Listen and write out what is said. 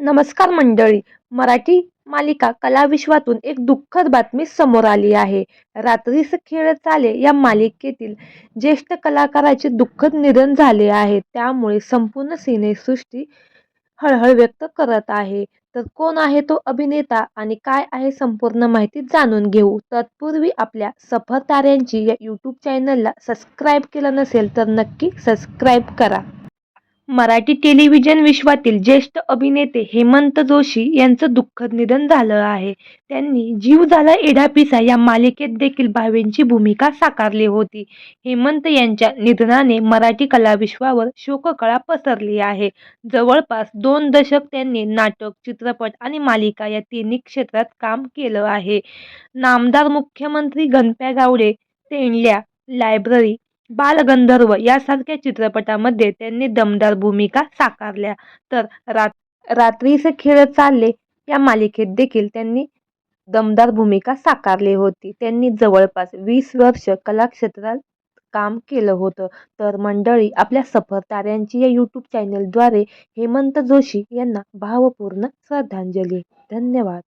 नमस्कार मंडळी. मराठी मालिका कलाविश्वातून एक दुःखद बातमी समोर आली आहे. रात्रीस खेळ चाले या मालिकेतील ज्येष्ठ कलाकाराचे दुःखद निधन झाले आहे. त्यामुळे संपूर्ण सिनेसृष्टी हळहळ व्यक्त करत आहे. तर कोण आहे तो अभिनेता आणि काय आहे संपूर्ण माहिती जाणून घेऊ. तत्पूर्वी आपल्या सफर ताऱ्यांची या यूट्यूब चॅनलला सबस्क्राईब केलं नसेल तर नक्की सबस्क्राईब करा. मराठी टेलिव्हिजन विश्वातील ज्येष्ठ अभिनेते हेमंत जोशी यांचं दुःखद निधन झालं आहे. त्यांनी जीव झाला एढापिसा या मालिकेत देखील भावेंची भूमिका साकारली होती. हेमंत यांच्या निधनाने मराठी कलाविश्वावर शोककळा पसरली आहे. जवळपास दोन दशक त्यांनी नाटक चित्रपट आणि मालिका या तिन्ही क्षेत्रात काम केलं आहे. नामदार मुख्यमंत्री गणप्या गावडे तेंडल्या लायब्ररी बालगंधर्व यासारख्या चित्रपटामध्ये त्यांनी दमदार भूमिका साकारल्या. तर रात रात्रीचे खेळ चालले या मालिकेत देखील त्यांनी दमदार भूमिका साकारली होती. त्यांनी जवळपास वीस वर्ष कलाक्षेत्रात काम केलं होतं. तर मंडळी आपल्या सफर ताऱ्यांची या यूट्यूब चॅनलद्वारे हेमंत जोशी यांना भावपूर्ण श्रद्धांजली. धन्यवाद.